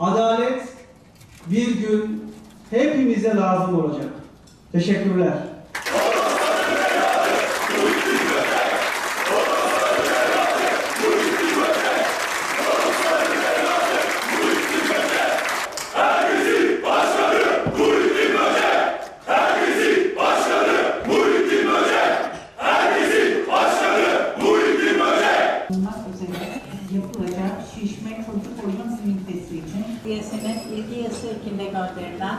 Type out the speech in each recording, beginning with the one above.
adalet bir gün hepimize lazım olacak. Teşekkürler. Şişme çocuk oyun ünitesi için. Üyesinin 7 yaşı kindergarten'den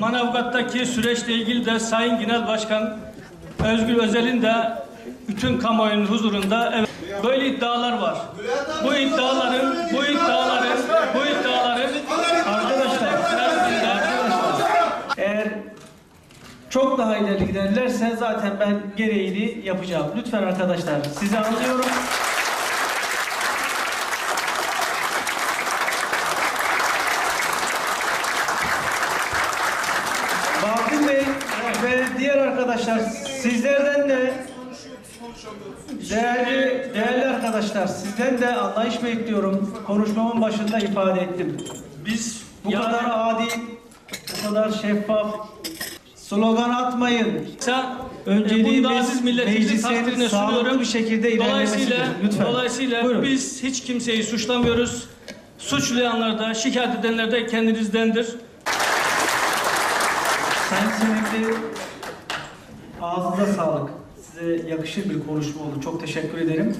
Manavgat'taki süreçle ilgili de Sayın Genel Başkan Özgür Özel'in de bütün kamuoyunun huzurunda evet, böyle iddialar var. Bu iddiaların, bu iddiaların, bu iddiaların arkadaşlar, arkadaşlar Eğer çok daha ileri giderlerse zaten ben gereğini yapacağım. Lütfen arkadaşlar sizi anlıyorum. Bahattin Bey ve diğer arkadaşlar sizlerden de değerli değerli arkadaşlar sizden de anlayış bekliyorum. Konuşmamın başında ifade ettim. biz Bu yarın- kadar adil, bu kadar şeffaf, slogan atmayın. Önceliğimiz meclisin sağlıklı bir şekilde ilerlemesidir. Dolayısıyla, Lütfen. dolayısıyla Buyurun. biz hiç kimseyi suçlamıyoruz. Suçlayanlar da şikayet edenler de kendinizdendir. Sayın Senekli, ağzınıza sağlık. Size yakışır bir konuşma oldu. Çok teşekkür ederim.